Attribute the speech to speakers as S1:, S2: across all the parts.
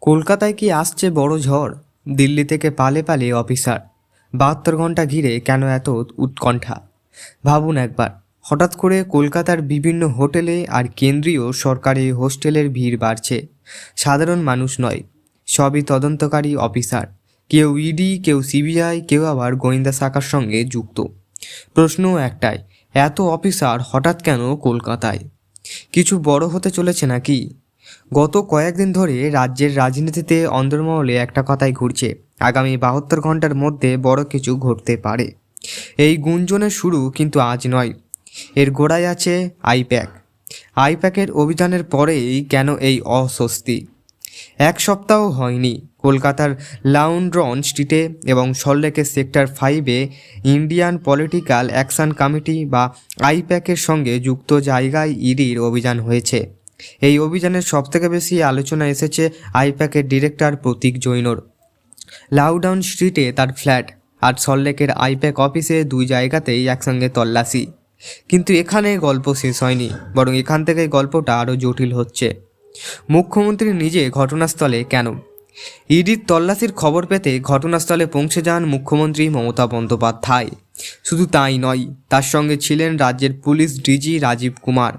S1: কলকাতায় কি আসছে বড় ঝড়? দিল্লি থেকে পালে পালে অফিসার। বাহাত্তর ঘণ্টা ঘিরে কেন এত উৎকণ্ঠা? ভাবুন একবার। হঠাৎ করে কলকাতার বিভিন্ন হোটেলে আর কেন্দ্রীয় সরকারি হোস্টেলের ভিড় বাড়ছে। সাধারণ মানুষ নয়, সবই তদন্তকারী অফিসার। কেউ ইডি, কেউ সিবিআই, কেউ আবার গোয়েন্দা শাখার সঙ্গে যুক্ত। প্রশ্ন একটাই, এত অফিসার হঠাৎ কেন কলকাতায়? কিছু বড় হতে চলেছে নাকি? গত কয়েকদিন ধরে রাজ্যের রাজনীতিতে অন্দরমহলে একটা কথাই ঘুরছে। আগামী বাহাত্তর ঘণ্টার মধ্যে বড় কিছু ঘটতে পারে। এই গুঞ্জনের শুরু কিন্তু আজ নয়। এর গোড়ায় আছে আইপ্যাক। আইপ্যাকের অভিযানের পরেই কেন এই অস্বস্তি? এক সপ্তাহ হয়নি। কলকাতার লাউন্ড্রন স্ট্রিটে এবং সল্লেকের সেক্টর ফাইভে ইন্ডিয়ান পলিটিক্যাল অ্যাকশন কমিটি বা আইপ্যাকের সঙ্গে যুক্ত জায়গায় ইডির অভিযান হয়েছে। এই অভিযানের সবথেকে বেশি আলোচনা এসেছে আইপ্যাকের ডিরেক্টর প্রতীক জৈনর। লাউডাউন স্ট্রিটে তার ফ্ল্যাট আর সল্লেকের আইপ্যাক অফিসে দুই জায়গাতেই একসঙ্গে তল্লাশি। কিন্তু এখানে গল্প শেষ হয়নি, বরং এখান থেকে গল্পটা আরও জটিল হচ্ছে। মুখ্যমন্ত্রী নিজে ঘটনাস্থলে কেন? ইডির তল্লাশির খবর পেতে ঘটনাস্থলে পৌঁছে যান মুখ্যমন্ত্রী মমতা বন্দ্যোপাধ্যায়। শুধু তাই নয়, তার সঙ্গে ছিলেন রাজ্যের পুলিশ ডিজি রাজীব কুমার।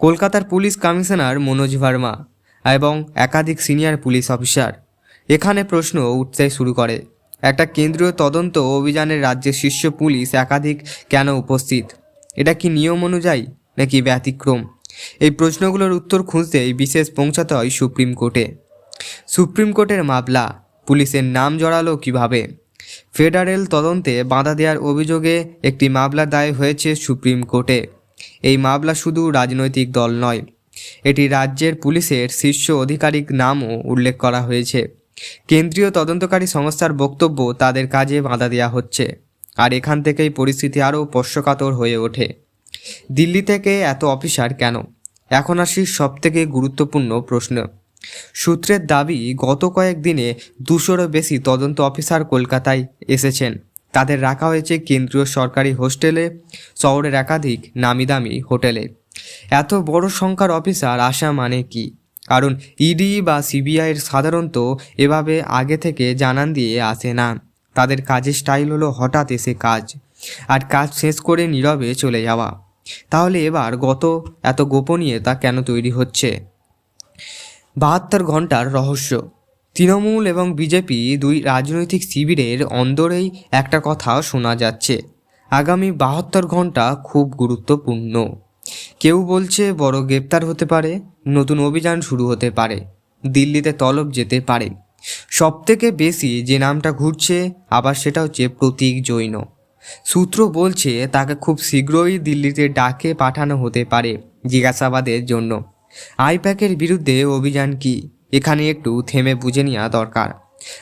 S1: কলকাতার পুলিশ কমিশনার মনোজ ভার্মা এবং একাধিক সিনিয়র পুলিশ অফিসার। এখানে প্রশ্ন উঠতে শুরু করে, একটা কেন্দ্রীয় তদন্ত অভিযানের রাজ্যের শীর্ষ পুলিশ একাধিক কেন উপস্থিত? এটা কি নিয়ম অনুযায়ী নাকি ব্যতিক্রম? এই প্রশ্নগুলোর উত্তর খুঁজতেই বিশেষ পৌঁছাতে হয় সুপ্রিম কোর্টে। সুপ্রিম কোর্টের মামলা, পুলিশের নাম জড়ালো কীভাবে? ফেডারেল তদন্তে বাধা দেওয়ার অভিযোগে একটি মামলা দায় হয়েছে সুপ্রিম কোর্টে। এই মামলা শুধু রাজনৈতিক দল নয়, এটি রাজ্যের পুলিশের শীর্ষ আধিকারিক নামও উল্লেখ করা হয়েছে। কেন্দ্রীয় তদন্তকারী সংস্থার বক্তব্য তাদের কাজে বাধা দেওয়া হচ্ছে, আর এখান থেকেই পরিস্থিতি আরও স্পর্শকাতর হয়ে ওঠে। দিল্লি থেকে এত অফিসার কেন? এখন আসি সবথেকে গুরুত্বপূর্ণ প্রশ্ন। সূত্রের দাবি, গত কয়েকদিনে দুশোরও বেশি তদন্ত অফিসার কলকাতায় এসেছেন। তাদের রাখা হয়েছে কেন্দ্রীয় সরকারি হোস্টেলে, শহরের একাধিক নামি দামি হোটেলে। এত বড় সংখ্যার অফিসার আসা মানে কি? কারণ ইডি বা সিবিআইয়ের সাধারণত এভাবে আগে থেকে জানান দিয়ে আসে না। তাদের কাজের স্টাইল হলো হঠাৎ এসে কাজ, আর কাজ শেষ করে নীরবে চলে যাওয়া। তাহলে এবার গত এত গোপনীয়তা কেন তৈরি হচ্ছে? বাহাত্তর ঘণ্টার রহস্য। তৃণমূল এবং বিজেপি দুই রাজনৈতিক শিবিরের অন্দরেই একটা কথা শোনা যাচ্ছে। আগামী বাহাত্তর ঘণ্টা খুব গুরুত্বপূর্ণ। কেউ বলছে বড় গ্রেপ্তার হতে পারে, নতুন অভিযান শুরু হতে পারে, দিল্লিতে তলব যেতে পারে। সবথেকে বেশি যে নামটা ঘুরছে, আবার সেটা হচ্ছে প্রতীক জৈন। সূত্র বলছে তাকে খুব শীঘ্রই দিল্লিতে ডাকে পাঠানো হতে পারে জিজ্ঞাসাবাদের জন্য। আইপ্যাকের বিরুদ্ধে অভিযান কি? এখানে একটু থেমে বুঝে নেওয়া দরকার।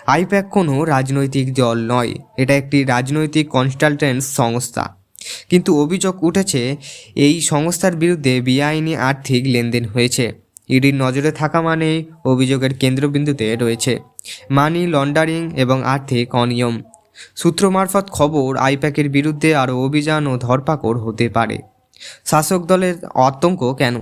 S1: আইপ্যাক কোনো রাজনৈতিক দল নয়, এটা একটি রাজনৈতিক কনসালটেন্স সংস্থা। কিন্তু অভিযোগ উঠেছে, এই সংস্থার বিরুদ্ধে বেআইনি আর্থিক লেনদেন হয়েছে। ইডির নজরে থাকা মানেই অভিযোগের কেন্দ্রবিন্দুতে রয়েছে। মানি লন্ডারিং এবং আর্থিক অনিয়ম। সূত্র মারফত খবর, আইপ্যাকের বিরুদ্ধে আরও অভিযান ও ধরপাকড় হতে পারে। শাসক দলের আতঙ্ক কেন?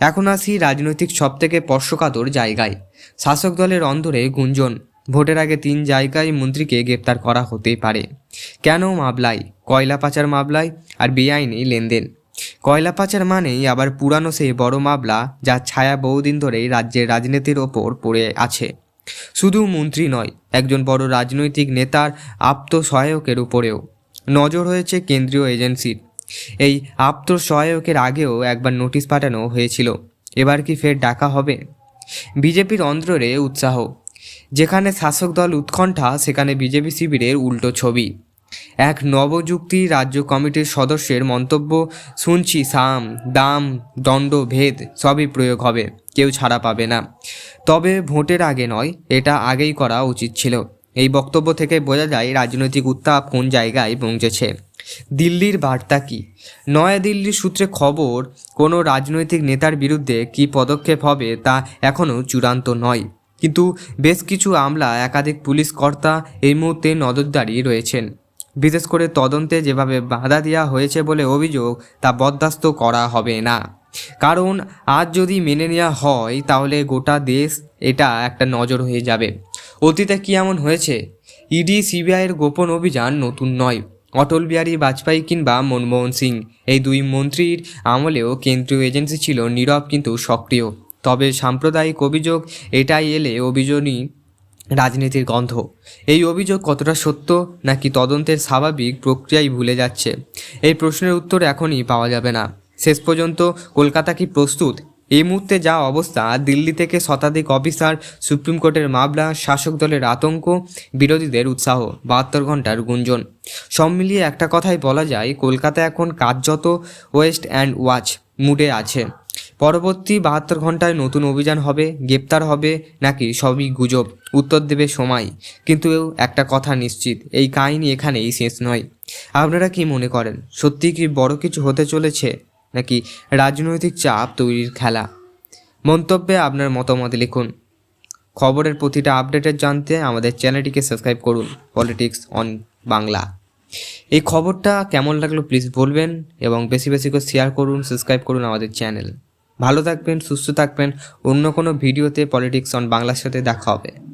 S1: এখন আসি রাজনৈতিক সবথেকে স্পর্শকাতর জায়গায়। শাসক দলের অন্দরে গুঞ্জন, ভোটের আগে তিন জায়গায় মন্ত্রীকে গ্রেপ্তার করা হতে পারে। কেন মামলায়? কয়লা পাচার মামলায় আর বেআইনি লেনদেন। কয়লা পাচার মানেই আবার পুরানো সেই বড় মামলা যার ছায়া বহুদিন ধরেই রাজ্যের রাজনীতির ওপর পড়ে আছে। শুধু মন্ত্রী নয়, একজন বড় রাজনৈতিক নেতার আপ্তসহায়কের উপরেও নজর হয়েছে কেন্দ্রীয় এজেন্সির। এই আপ্ত সহায়কের আগেও একবার নোটিশ পাঠানো হয়েছিল। এবার কি ফের ডাকা হবে? বিজেপির অন্ধ্রে উৎসাহ। যেখানে শাসক দল উৎকণ্ঠা, সেখানে বিজেপি শিবিরের উল্টো ছবি। এক নবযুক্তি রাজ্য কমিটির সদস্যের মন্তব্য, শুনছি, সাম, দাম, দণ্ড, ভেদ, সবই প্রয়োগ হবে, কেউ ছাড়া পাবে না। তবে ভোটের আগে নয়, এটা আগেই করা উচিত ছিল। এই বক্তব্য থেকে বোঝা যায় রাজনৈতিক উত্তাপ কোন জায়গায় পৌঁছেছে। দিল্লির বার্তা কি? নয়াদিল্লির সূত্রে খবর, কোনো রাজনৈতিক নেতার বিরুদ্ধে কী পদক্ষেপ হবে তা এখনও চূড়ান্ত নয়। কিন্তু বেশ কিছু আমলা, একাধিক পুলিশ কর্তা এই মুহূর্তে নজরদারি রয়েছেন। বিশেষ করে তদন্তে যেভাবে বাধা দেওয়া হয়েছে বলে অভিযোগ, তা বরদাস্ত করা হবে না। কারণ, আজ যদি মেনে নেওয়া হয়, তাহলে গোটা দেশ এটা একটা নজর হয়ে যাবে। অতীতে কি এমন হয়েছে? ইডি সিবিআইয়ের গোপন অভিযান নতুন নয়। অটল বিহারী বাজপেয়ী কিংবা মনমোহন সিং। এই দুই মন্ত্রীর আমলেও কেন্দ্রীয় এজেন্সি ছিল নীরব কিন্তু সক্রিয়। তবে সাম্প্রদায়িক অভিযোগ, এটাই এলে অভিযোগই রাজনীতির গন্ধ। এই অভিযোগ কতটা সত্য নাকি তদন্তের স্বাভাবিক প্রক্রিয়াই ভুলে যাচ্ছে? এই প্রশ্নের উত্তর এখনই পাওয়া যাবে না। শেষ পর্যন্ত কলকাতা কি প্রস্তুত? এই মুহূর্তে যা অবস্থা, দিল্লি থেকে শতাধিক অফিসার, সুপ্রিম কোর্টের মামলা, শাসক দলের আতঙ্ক, বিরোধীদের উৎসাহ, বাহাত্তর ঘণ্টার গুঞ্জন। সব মিলিয়ে একটা কথাই বলা যায়, কলকাতা এখন কার্যত ওয়েস্ট অ্যান্ড ওয়াচ মুডে আছে। পরবর্তী বাহাত্তর ঘন্টায় নতুন অভিযান হবে, গ্রেপ্তার হবে, নাকি সবই গুজব? উত্তর দেবে সময়। কিন্তু একটা কথা নিশ্চিত, এই কাহিনী এখানেই শেষ নয়। আপনারা কি মনে করেন? সত্যি কি বড় কিছু হতে চলেছে? নাকি রাজনৈতিক চাপ তৈরির খেলা? মন্তব্যে আপনার মতামত লিখুন। খবরের প্রতিটা আপডেটের জানতে আমাদের চ্যানেলটিকে সাবস্ক্রাইব করুন, পলিটিক্স অন বাংলা। এই খবরটা কেমন লাগল প্লিজ বলবেন এবং বেশি বেশি করে শেয়ার করুন, সাবস্ক্রাইব করুন আমাদের চ্যানেল। ভালো থাকবেন, সুস্থ থাকবেন। অন্য কোনো ভিডিওতে পলিটিক্স অন বাংলার সাথে দেখা হবে।